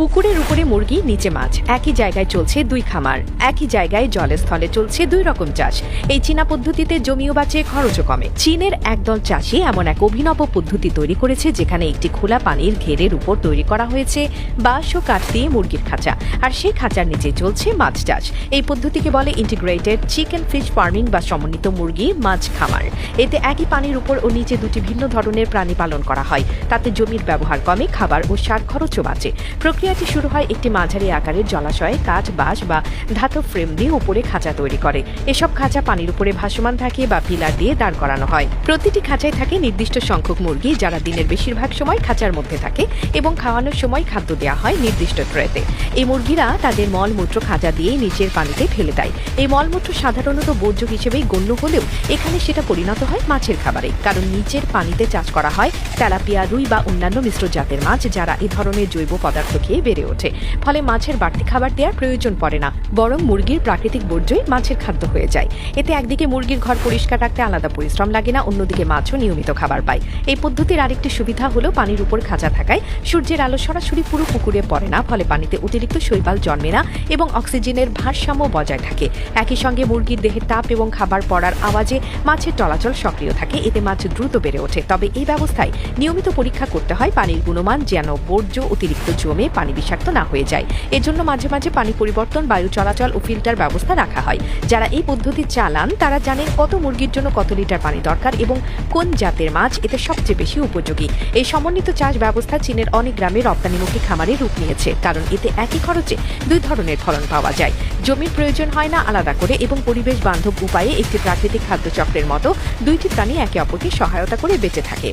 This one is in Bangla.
পুকুরের উপরে মুরগি, নিচে মাছ। একই জায়গায় চলছে দুই খামার। একই জায়গায় জলে স্থলে চলছে দুই রকম চাষ। এই চীনা পদ্ধতিতে জমিও বাঁচে, খরচও কমে। চীনের একদল চাষি এমন এক অভিনব পদ্ধতি তৈরি করেছে, যেখানে একটি খোলা পানির ঘেরের উপর তৈরি করা হয়েছে বাঁশ ও কাঠ দিয়ে মুরগির খাঁচা। আর সেই খাঁচার নিচে চলছে মাছ চাষ। এই পদ্ধতিকে বলে ইন্টিগ্রেটেড চিকেন ফিশ ফার্মিং বা সমন্বিত মুরগি মাছ খামার। এতে একই পানির উপর ও নিচে দুটি ভিন্ন ধরনের প্রাণী পালন করা হয়। তাতে জমির ব্যবহার কমে, খাবার ও সার খরচও বাঁচে। প্রক্রিয়াটি শুরু হয় একটি মাঝারি আকারের জলাশয়ে কাঠ, বাঁশ বা ধাতব ফ্রেম দিয়ে উপরে খাঁচা তৈরি করে। এসব খাঁচা পানির উপরে ভাসমান থাকে বা পিলার দিয়ে দাঁড় করানো হয়। প্রতিটি খাঁচায় থাকে নির্দিষ্ট সংখ্যক মুরগি যারা দিনের বেশিরভাগ সময় খাঁচার মধ্যে থাকে এবং খাওয়ানোর সময় খাদ্য দেওয়া হয় নির্দিষ্ট ট্রেতে। এই মুরগিরা তাদের মলমূত্র খাঁচা দিয়ে নিচের পানিতে ফেলে দেয়। এই মলমূত্র সাধারণত বর্জ্য হিসেবেই গণ্য হলেও এখানে সেটা পরিণত হয় মাছের খাবারে। কারণ নিচের পানিতে চাষ করা হয় তেলাপিয়া, রুই বা অন্যান্য মিশ্র জাতের মাছ যারা এ ধরনের জৈব পদার্থ খেয়ে বেড়ে ওঠে। ফলে মাছের বাড়তি খাবার দেওয়ার প্রয়োজন পড়ে না, বরং মুরগির প্রাকৃতিক বর্জ্যই মাছের খাদ্য হয়ে যায়। এতে একদিকে মুরগির ঘর পরিষ্কার রাখতে আলাদা পরিশ্রম লাগে না, অন্যদিকে মাছও নিয়মিত খাবার পায়। এই পদ্ধতির আরেকটি সুবিধা হলো পানির উপর খাঁচা থাকায় সূর্যের আলো সরাসরি পুরো পুকুরে পড়ে না, ফলে পানিতে অতিরিক্ত শৈবাল জন্মে না এবং অক্সিজেনের ভারসাম্য বজায় থাকে। একই সঙ্গে মুরগির দেহের তাপ এবং খাবার পড়ার আওয়াজে মাছের চলাচল সক্রিয় থাকে, এতে মাছ দ্রুত বেড়ে ওঠে। তবে এই ব্যবস্থায় নিয়মিত পরীক্ষা করতে হয় পানির গুণমান যেন বর্জ্য অতিরিক্ত জমে পানি বিষাক্ত না হয়ে যায়। এজন্য মাঝে মাঝে পানি পরিবর্তন, বায়ু চলাচল ও ফিল্টার ব্যবস্থা রাখা হয়। যারা এই পদ্ধতি চালান, তারা জানেন কত মুরগির জন্য কত লিটার পানি দরকার এবং কোন জাতের মাছ এতে সবচেয়ে বেশি উপযোগী। এই সমন্বিত চাষ ব্যবস্থা চীনের অনেক গ্রামে রপ্তানিমুখী খামারে রূপ নিয়েছে, কারণ এতে একই খরচে দুই ধরনের ফলন পাওয়া যায়। জমির প্রয়োজন হয় না আলাদা করে এবং পরিবেশ বান্ধব উপায়ে একটি প্রাকৃতিক খাদ্য চক্রের মতো দুইটি প্রাণী একে অপরকে সহায়তা করে বেঁচে থাকে।